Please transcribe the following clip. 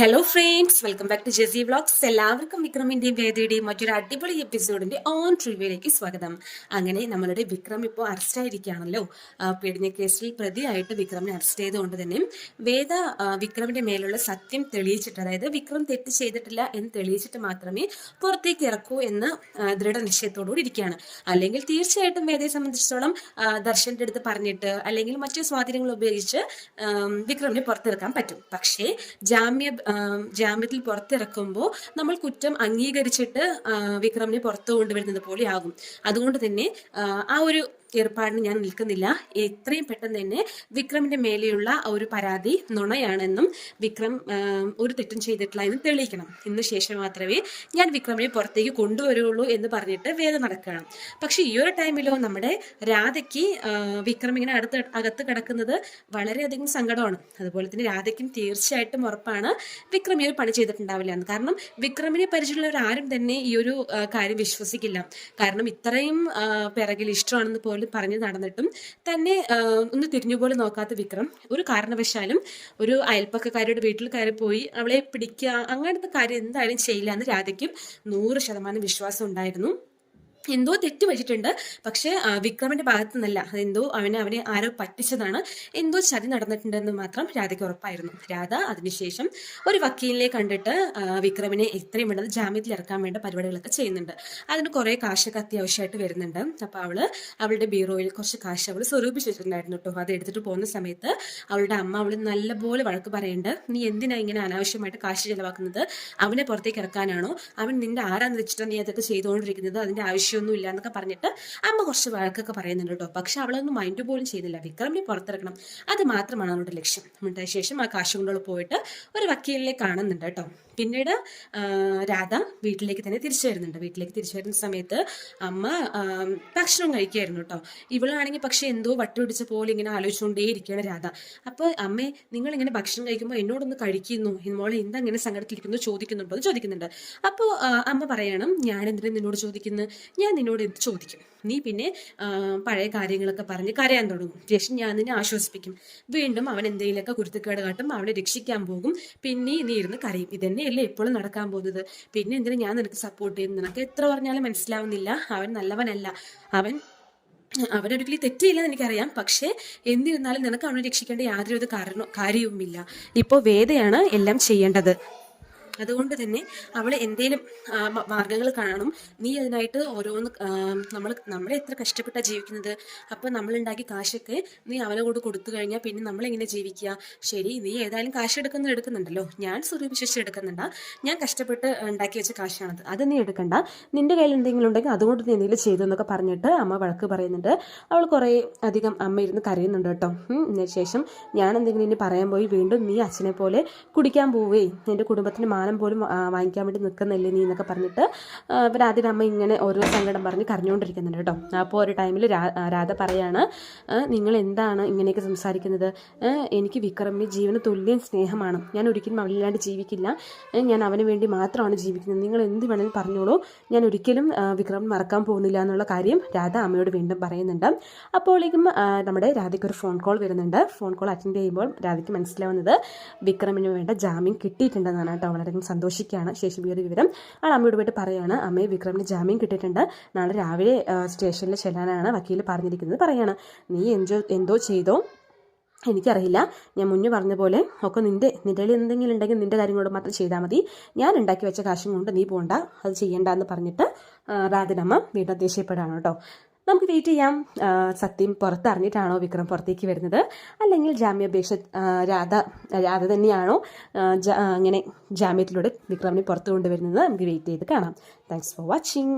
Hello friends welcome back to Jessy vlogs എല്ലാവർക്കും വിക്രമിന്റെയും വേദിയുടെയും മറ്റൊരു അടിപൊളി എപ്പിസോഡിന്റെ ഓൺ ട്രിവ്യൂലേക്ക് സ്വാഗതം. അങ്ങനെ നമ്മളുടെ വിക്രം ഇപ്പോൾ അറസ്റ്റ് ആയിരിക്കുകയാണല്ലോ. പീഡന കേസിൽ പ്രതിയായിട്ട് വിക്രമിനെ അറസ്റ്റ് ചെയ്തുകൊണ്ട് തന്നെ വേദ വിക്രമിന്റെ മേലുള്ള സത്യം തെളിയിച്ചിട്ട് അതായത് വിക്രം തെറ്റ് ചെയ്തിട്ടില്ല എന്ന് തെളിയിച്ചിട്ട് മാത്രമേ പുറത്തേക്ക് ഇറക്കൂ എന്ന് ദൃഢനിശ്ചയത്തോടുകൂടി ഇരിക്കുകയാണ്. അല്ലെങ്കിൽ തീർച്ചയായിട്ടും വേദയെ സംബന്ധിച്ചിടത്തോളം ദർശന്റെ അടുത്ത് പറഞ്ഞിട്ട് അല്ലെങ്കിൽ മറ്റു സ്വാധീനങ്ങൾ ഉപയോഗിച്ച് വിക്രമിനെ പുറത്തിറക്കാൻ പറ്റും. പക്ഷേ ജാമ്യ ജാമ്യത്തിൽ പുറത്തിറക്കുമ്പോൾ നമ്മൾ കുറ്റം അംഗീകരിച്ചിട്ട് വിക്രമിനെ പുറത്തു കൊണ്ടുവരുന്നത് പോലെയാകും. അതുകൊണ്ട് തന്നെ ആ, ഒരു ഏർപ്പാടിന് ഞാൻ നിൽക്കുന്നില്ല. എത്രയും പെട്ടെന്ന് തന്നെ വിക്രമിന്റെ മേലെയുള്ള ഒരു പരാതി നുണയാണെന്നും വിക്രം ഒരു തെറ്റും ചെയ്തിട്ടില്ല എന്ന് തെളിയിക്കണം. ഇന്ന് ശേഷം മാത്രമേ ഞാൻ വിക്രമിനെ പുറത്തേക്ക് കൊണ്ടുവരുള്ളൂ എന്ന് പറഞ്ഞിട്ട് വേദ നടക്കണം. പക്ഷെ ഈ ഒരു ടൈമിലോ നമ്മുടെ രാധയ്ക്ക് വിക്രം ഇങ്ങനെ അടുത്ത് അകത്ത് കിടക്കുന്നത് വളരെയധികം സങ്കടമാണ്. അതുപോലെ തന്നെ രാധയ്ക്കും തീർച്ചയായിട്ടും ഉറപ്പാണ് വിക്രം ഈ ഒരു പണി ചെയ്തിട്ടുണ്ടാവില്ല എന്ന്. കാരണം വിക്രമിനെ പരിചയമുള്ളവർ ആരും തന്നെ ഈ ഒരു കാര്യം വിശ്വസിക്കില്ല. കാരണം ഇത്രയും പിറകിൽ ഇഷ്ടമാണെന്ന് പോലും പറഞ്ഞു നടന്നിട്ടും തന്നെ ഒന്ന് തിരിഞ്ഞു പോലും നോക്കാത്ത വിക്രം ഒരു കാരണവശാലും ഒരു അയൽപ്പക്കക്കാരുടെ വീട്ടിൽ കയറി പോയി അവളെ പിടിക്കുക അങ്ങനത്തെ കാര്യം എന്തായാലും ചെയ്യില്ല എന്ന് രാധയ്ക്കും നൂറ് ശതമാനം വിശ്വാസം ഉണ്ടായിരുന്നു. എന്തോ തെറ്റ് പറ്റിയിട്ടുണ്ട് പക്ഷേ വിക്രമിന്റെ ഭാഗത്തു നിന്നല്ല അതെന്തോ അവനെ അവനെ ആരോ പറ്റിച്ചതാണ്. എന്തോ ചതി നടന്നിട്ടുണ്ടെന്ന് മാത്രം രാധയ്ക്ക് ഉറപ്പായിരുന്നു. രാധ അതിനുശേഷം ഒരു വക്കീലിനെ കണ്ടിട്ട് വിക്രമിനെ എത്രയും വേണ്ടത് ജാമ്യത്തിൽ ഇറക്കാൻ വേണ്ട പരിപാടികളൊക്കെ ചെയ്യുന്നുണ്ട്. അതിന് കുറേ കാശൊക്കെ അത്യാവശ്യമായിട്ട് വരുന്നുണ്ട്. അപ്പോൾ അവൾ അവളുടെ ബീറോയിൽ കുറച്ച് കാശ് അവൾ സ്വരൂപിച്ച് വെച്ചിട്ടുണ്ടായിരുന്നു കേട്ടോ. അത് എടുത്തിട്ട് പോകുന്ന സമയത്ത് അവളുടെ അമ്മ അവൾ നല്ലപോലെ വഴക്ക് പറയുന്നുണ്ട് നീ എന്തിനാ ഇങ്ങനെ അനാവശ്യമായിട്ട് കാശ് ചെലവാക്കുന്നത്? അവനെ പുറത്തേക്ക് ഇറക്കാനാണോ? അവൻ നിന്റെ ആരാന്ന് വെച്ചിട്ടാണ് നീ അതൊക്കെ ചെയ്തുകൊണ്ടിരിക്കുന്നത് അതിന്റെ ആവശ്യമൊന്നും ഇല്ല എന്നൊക്കെ പറഞ്ഞിട്ട് അമ്മ കുറച്ച് വഴക്കൊക്കെ പറയുന്നുണ്ട് കേട്ടോ. പക്ഷെ അവളൊന്നും മൈൻഡ് പോലും ചെയ്യുന്നില്ല. വിക്രമിനെ പുറത്തിറക്കണം അത് മാത്രമാണ് അവളുടെ ലക്ഷ്യം. എന്നിട്ട് ശേഷം ആ കാശ് കൊണ്ടുള്ള പോയിട്ട് ഒരു വക്കീലിനെ കാണുന്നുണ്ട് കേട്ടോ. പിന്നീട് രാധ വീട്ടിലേക്ക് തന്നെ തിരിച്ചു വരുന്നുണ്ട്. വീട്ടിലേക്ക് തിരിച്ചു വരുന്ന സമയത്ത് അമ്മ ഭക്ഷണം കഴിക്കുകയായിരുന്നു കേട്ടോ. ഇവളാണെങ്കിൽ പക്ഷെ എന്തോ വട്ടി പിടിച്ച പോലെ ഇങ്ങനെ ആലോചിച്ചുകൊണ്ടേയിരിക്കുകയാണ് രാധ. അപ്പോൾ അമ്മേ നിങ്ങൾ ഇങ്ങനെ ഭക്ഷണം കഴിക്കുമ്പോൾ എന്നോടൊന്ന് കഴിക്കുന്നു. മോളെ എന്തങ്ങനെ സങ്കടത്തിലിരിക്കുന്നു? ചോദിക്കുന്നുണ്ടോ എന്ന് ചോദിക്കുന്നുണ്ട്. അപ്പോൾ അമ്മ പറയണം ഞാൻ എന്തിനാ നിന്നോട് ചോദിക്കുന്നു? ഞാൻ നിന്നോട് എന്ത് ചോദിക്കും? നീ പിന്നെ പഴയ കാര്യങ്ങളൊക്കെ പറഞ്ഞ് കരയാൻ തുടങ്ങും. ശേഷം ഞാൻ നിന്നെ ആശ്വസിപ്പിക്കും. വീണ്ടും അവൻ എന്തെങ്കിലുമൊക്കെ കുരുത്തക്കേട് കാട്ടും അവനെ രക്ഷിക്കാൻ പോകും. പിന്നെ നീ ഇരുന്ന് കരയും. ഇതന്നെയല്ലേ എപ്പോഴും നടക്കാൻ പോകുന്നത്. പിന്നെ എന്തിനാ ഞാൻ നിനക്ക് സപ്പോർട്ട് ചെയ്യുന്നു നിനക്ക് എത്ര പറഞ്ഞാലും മനസ്സിലാവുന്നില്ല. അവൻ നല്ലവനല്ല. അവൻ അവനൊരിക്കലും തെറ്റിയില്ലെന്ന് എനിക്കറിയാം. പക്ഷേ എന്നിരുന്നാലും നിനക്ക് അവനെ രക്ഷിക്കേണ്ട യാതൊരു കാരണ കാര്യവുമില്ല. ഇപ്പോൾ വേദയാണ് എല്ലാം ചെയ്യേണ്ടത്. അതുകൊണ്ട് തന്നെ അവൾ എന്തേലും മാർഗങ്ങൾ കാണും നീ അതിനായിട്ട് ഓരോന്ന് നമ്മൾ നമ്മളെ എത്ര കഷ്ടപ്പെട്ടാണ് ജീവിക്കുന്നത്. അപ്പോൾ നമ്മൾ ഉണ്ടാക്കിയ കാശൊക്കെ നീ അവനെ കൊണ്ട് കൊടുത്തു കഴിഞ്ഞാൽ പിന്നെ നമ്മൾ എങ്ങനെ ജീവിക്കുക ശരി നീ ഏതായാലും കാശ് എടുക്കുന്ന എടുക്കുന്നുണ്ടല്ലോ. ഞാൻ സ്വരൂപിച്ചു എടുക്കുന്നുണ്ട. ഞാൻ കഷ്ടപ്പെട്ട് ഉണ്ടാക്കി വെച്ച കാശാണത്. അത് നീ എടുക്കണ്ട. നിന്റെ കയ്യിൽ എന്തെങ്കിലും ഉണ്ടെങ്കിൽ അതുകൊണ്ട് നീ എന്തെങ്കിലും ചെയ്തു എന്നൊക്കെ പറഞ്ഞിട്ട് അമ്മ വഴക്ക് പറയുന്നുണ്ട്. അവൾ കുറേ അധികം അമ്മ ഇരുന്ന് കരയുന്നുണ്ട് കേട്ടോ. ശേഷം ഞാൻ എന്തെങ്കിലും ഇനി പറയാൻ പോയി വീണ്ടും നീ അച്ഛനെ പോലെ കുടിക്കാൻ പോവേ. നിന്റെ കുടുംബത്തിന് മാനം പോലും വാങ്ങിക്കാൻ വേണ്ടി നിൽക്കുന്നില്ലേ നീ എന്നൊക്കെ പറഞ്ഞിട്ട് ആ, രാധയുടെ അമ്മ ഇങ്ങനെ ഓരോ സങ്കടം പറഞ്ഞ് കരഞ്ഞുകൊണ്ടിരിക്കുന്നുണ്ട് കേട്ടോ. അപ്പോൾ ഒരു ടൈമിൽ രാധ പറയാണ് നിങ്ങൾ എന്താണ് ഇങ്ങനെയൊക്കെ സംസാരിക്കുന്നത്? എനിക്ക് വിക്രമി ജീവന് തുല്യം സ്നേഹമാണ്. ഞാൻ ഒരിക്കലും അവളില്ലാണ്ട് ജീവിക്കില്ല. ഞാൻ അവന് വേണ്ടി മാത്രമാണ് ജീവിക്കുന്നത്. നിങ്ങൾ എന്ത് വേണമെങ്കിലും പറഞ്ഞോളൂ. ഞാൻ ഒരിക്കലും വിക്രം മറക്കാൻ പോകുന്നില്ല എന്നുള്ള കാര്യം രാധ അമ്മയോട് വീണ്ടും പറയുന്നുണ്ട്. അപ്പോഴേക്കും നമ്മുടെ രാധയ്ക്ക് ഒരു ഫോൺ കോൾ വരുന്നുണ്ട്. ഫോൺ കോൾ അറ്റൻഡ് ചെയ്യുമ്പോൾ രാധയ്ക്ക് മനസ്സിലാവുന്നത് വിക്രമിന് വേണ്ട ജാമ്യം കിട്ടിയിട്ടുണ്ടെന്നാണ് കേട്ടോ വളരെയധികം സന്തോഷിക്കുകയാണ്. ശേഷം ഈ ഒരു വിവരം ആൾ അമ്മയോട് പോയിട്ട് പറയാണ്. അമ്മയെ വിക്രമിന് ജാമ്യം കിട്ടിയിട്ടുണ്ട്. നാളെ രാവിലെ സ്റ്റേഷനിൽ ചെല്ലാനാണ് വക്കീൽ പറഞ്ഞിരിക്കുന്നത്. പറയാണ് നീ എന്തോ എന്തോ ചെയ്തോ? എനിക്കറിയില്ല. ഞാൻ മുന്നേ പറഞ്ഞ പോലെ ഒക്കെ നിന്റെ നിന്റെ എന്തെങ്കിലും ഉണ്ടെങ്കിൽ നിന്റെ കാര്യങ്ങളോട് മാത്രം ചെയ്താൽ മതി. ഞാൻ ഉണ്ടാക്കി വെച്ച കാശും കൊണ്ട് നീ പോകണ്ട അത് ചെയ്യണ്ട എന്ന് പറഞ്ഞിട്ട് രാധനമ്മ വീണ്ടും ദേഷ്യപ്പെടുകയാണ് കേട്ടോ. നമുക്ക് വെയിറ്റ് ചെയ്യാം. സത്യം പുറത്തറിഞ്ഞിട്ടാണോ വിക്രം പുറത്തേക്ക് വരുന്നത്? അല്ലെങ്കിൽ ജാമ്യാപേക്ഷ രാധ രാധ തന്നെയാണോ അങ്ങനെ ജാമ്യത്തിലൂടെ വിക്രമിനെ പുറത്തു കൊണ്ടുവരുന്നത്? നമുക്ക് വെയിറ്റ് ചെയ്ത് കാണാം. Thanks for watching